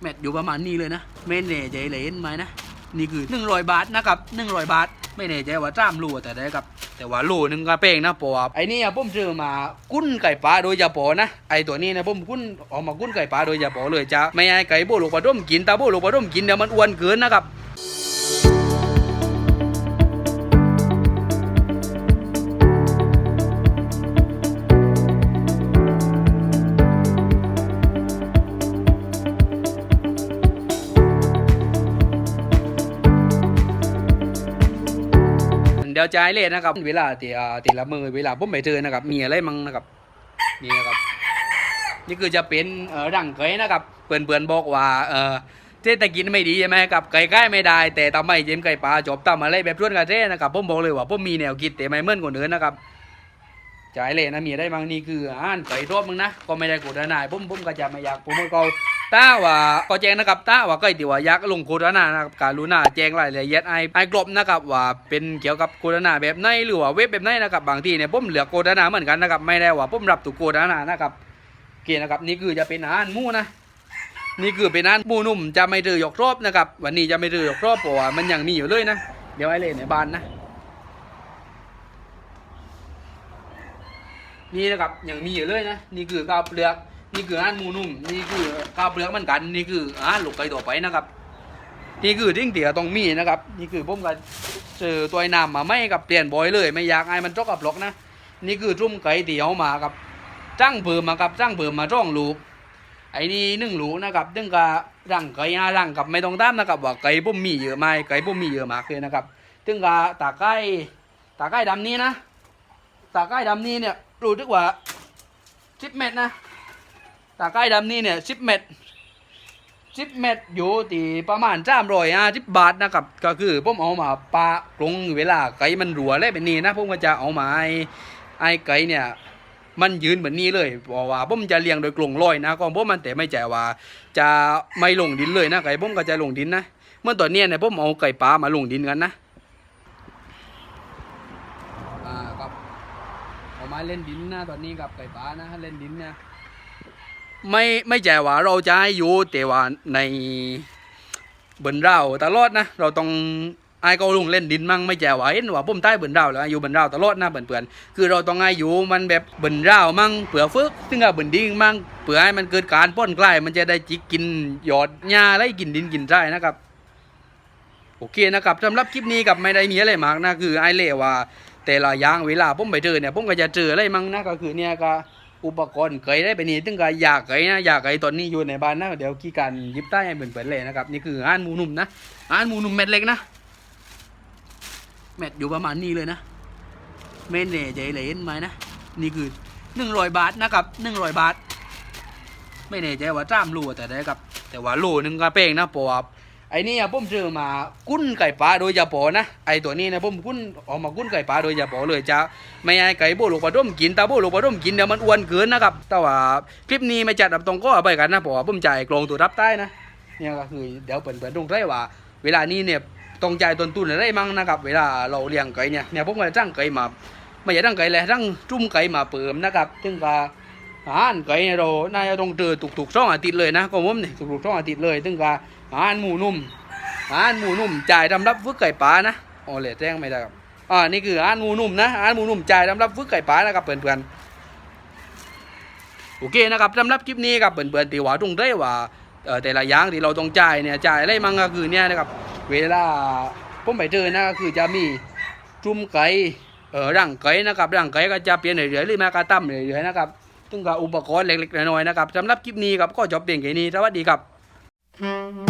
แมทอยู่ประมาณนี้เลยนะไม่แน่ใจเลยเห็นไหมนะ นี่คือ 100 บาทนะครับ 100 บาท ไม่แน่ใจว่าจ้ามรูแต่ได้ครับ แต่ว่าโลนึงก็เป้งนะปอบไอ้นี่อะผมซื้อมากุ้นไก่ปลาโดยยาปอนะ ไอ้ตัวนี้นะผมกุ้นออกมากุ้นไก่ปลาโดยยาปอเลยจะไม่ให้ไก่โบลูกปลาด้มกินตาโบลูกปลาด้มกินเดี๋ยวมันอ้วนเกินนะครับ เดี๋ยวจ่ายเลยนะครับ เวลาตีอ่าตีละมือเวลาผมไปเจอนะครับ มีอะไรมั่งนะครับ นี่นะครับ นี่คือจะเป็นเอ่อรังไก่นะครับเปื่อนเปื่อนบอกว่าเออเศรษฐกิจไม่ดีใช่ไหมครับไก่ใกล้ไม่ได้ แต่ทำไมเจมไก่ปลาจบทำอะไรแบบชวนกระเทนะครับผมบอกเลยว่าผมมีแนวคิดแต่ไม่เหมือนคนอื่นนะครับจ่ายเลยนะมีอะไรบ้างนี่คืออ่านไก่รบมึงนะก็ไม่ได้กรธนายผมผมก็จะไม่อยากผมก็ ถ้าว่าก็แจ้งนะครับถ้าว่ากล้ที่ว่ายากลงโฆษณานะครับการรู้น้าแจ้งรายละเอียดไอ้ไอ้กลบนะครับว่าเป็นเกี่ยวกับโฆษณาแบบไหนหรือว่าเว็บแบบไหนนะครับบางที่เนี่ยผมเหลือกโฆษณาเหมือนกันนะครับไม่ได้ว่าผมรับถูกโฆษณานะครับโอเคนะครับนี่คือจะเป็นอาหารมูนะนี่คือเป็นอาหารมูนุ่มจะไม่ดื้อยกรอบนะครับวันนี้จะไม่ดื้อยกรอบเพราะว่ามันยังมีอยู่เลยนะ เดี๋ยวไอ้เล่นในบ้านนะนี่นะครับยังมีอยู่เลยนะนี่คือข้าวเปลือก นี่คืออาหารหมูนุ่มนี่คือข้าวเปลือกมือนกัน นี่คืออาหารลูกไก่ตัวไปนะครับนี่คือทิ้งเตี๋ยต้องมีนะครับ นี่คือผมก็เจอตัวน้ำมาไม่กับเปลี่ยนบ่อยเลย ไม่อยากให้มันจกกับหรอกนะ นี่คือทุ่มไก่เตี๋ยวมากับจ้างเพิ่มมากับจ้างเพิ่มมาร่องลูกไอ้นี่หนึ่งลูกนะครับซึ่งก็ร่างไก่ห้าร่างกับไม่ต้องตามนะครับว่าไก่ผมมีเยอะไหมไก่ผมมีเยอะมากเลยนะครับซึ่งก็ตาไก่ตาไก่ดำนี้นะตาไก่ดำนี้เนี่ยรู้ทึกว่าสิบเมตรนะ ตาไก่ดำนี้เนี่ยสิบเมตรสิบเมตรอยู่ตีประมาณสามรอยห้าสิบบาทนะครับ ก็คือผมเอามาปะกรงเวลาไก่มันรัวอะไรแบบนี้นะผมก็จะเอามาไอ้ไอไก่เนี่ยมันยืนเหมือนนี้เลยเพราะว่าผมจะเลี้ยงโดยกรงลอยนะก็ผมมันแต่ไม่ใจว่า จะไม่ลงดินเลยนะไก่ผมก็จะลงดินนะเมื่อตอนนี้เนี่ยผมเอาไก่ปลามาลงดินกันนะอ่าครับเอามาเล่นดินนะตอนนี้กับไก่ปลานะเล่นดินเนี่ย ไม่ไม่ใจว่าเราจะให้อยู่แต่ว่าในบนเราตลอดนะ เราต้องไอ้ก็ลุงเล่นดินมั่งไม่ใจว่าเห็นว่าผมใต้บนเราแล้วอยู่บนเราตลอดนะเปื่อนๆคือเราต้องให้อยู่มันแบบบนเรามั่งเผื่อฝึกซึ่งกับบนดิ่งมั่งเผื่อให้มันเกิดการป้อนใกล้มันจะได้จิกกินหยอดหญ้าไล่กินดินกินไร่นะครับโอเคนะครับสำหรับคลิปนี้กับไม่ได้มีอะไรมากนะคือไอ้เล่ว่า แต่ละอย่างเวลาผมไปเจอเนี่ยผมก็จะเจออะไรมั่งนะก็คือเนี่ยก็ อุปกรณ์เคยได้ไปนี่ตึงก็อยากไก่นะอยากไก่ตอนนี้อยู่ในบ้านนะเดี๋ยวขี้การยิบใต้ให้เปิดๆเลยนะครับนี่คืออาหารหมูนุ่มนะอาหารหมูนุ่มเม็ดเล็กนะเม็ดอยู่ประมาณนี้เลยนะไม่แน่ใจเลยเห็นไหมนะนี่คือหนึ่งร้อยบาทนะครับหนึ่งร้อยบาท ไม่แน่ใจว่าจ้ามรูแต่ได้ครับ แต่ว่าโลนึงก็เป้งนะเพราะว่า ไอ้นี่อะผมซื้อมากุ้นไก่ปลาโดยเฉพาะนะไอ้ตัวนี้นะผมกุ้นออกมากุ้นไก่ปลาโดยเฉพาะเลยจะไม่ให้ไก่โบลูกปลาด้มกินตาโบลูกปลาด้มกินเดี๋ยวมันอ้วนเกินนะครับแต่ว่าคลิปนี้ไม่จัดแบบตรงก็เอาไปกันนะเพราะว่าผมจ่ายกลองตัวรับใต้นะเนี่ยก็คือเดี๋ยวเปิดเปิดตรงได้ว่า เวลานี้เนี่ยต้องจ่ายต้นทุนอะไรมั่งนะครับ เวลาเราเลี้ยงไก่เนี่ยเนี่ยผมก็จ้างไก่มาไม่ใช่จ้างไก่เลยจ้างจุ่มไก่มาเปิมนะครับซึ่งก็ อาหารไก่เนี่ยเราน่าจะต้องเจอตุกๆช่องอาทิตย์เลยนะก็ผมเนี่ยตุกๆช่องอาทิตย์เลยถึงกับอาหารหมูนุ่มอาหารหมูนุ่มจ่ายสำรับฝึกไก่ป่านะอ๋อเลยแจ้งไม่ได้ครับอ่านี่คืออาหารหมูนุ่มนะอาหารหมูนุ่มจ่ายสำรับฝึกไก่ป่านะครับเพื่อนๆโอเคนะครับสำหรับคลิปนี้ครับเพื่อนๆตีว่าตรงได้ว่าเออแต่ละอย่างที่เราต้องจ่ายเนี่ยจ่ายอะไรมั่งก็คือเนี่ยนะครับเวลาผมไปเจอนะก็คือจะมีจุ่มไก่เออร่างไก่นะครับร่างไก่ก็จะเปลี่ยนเรื่อยๆหรือแม้กระตั้มเรื่อยๆนะครับ ซึ่งก็อุปกรณ์เล็กๆน้อยๆนะครับสำหรับคลิปนี้ครับก็จบเพียงแค่นี้สวัสดีครับ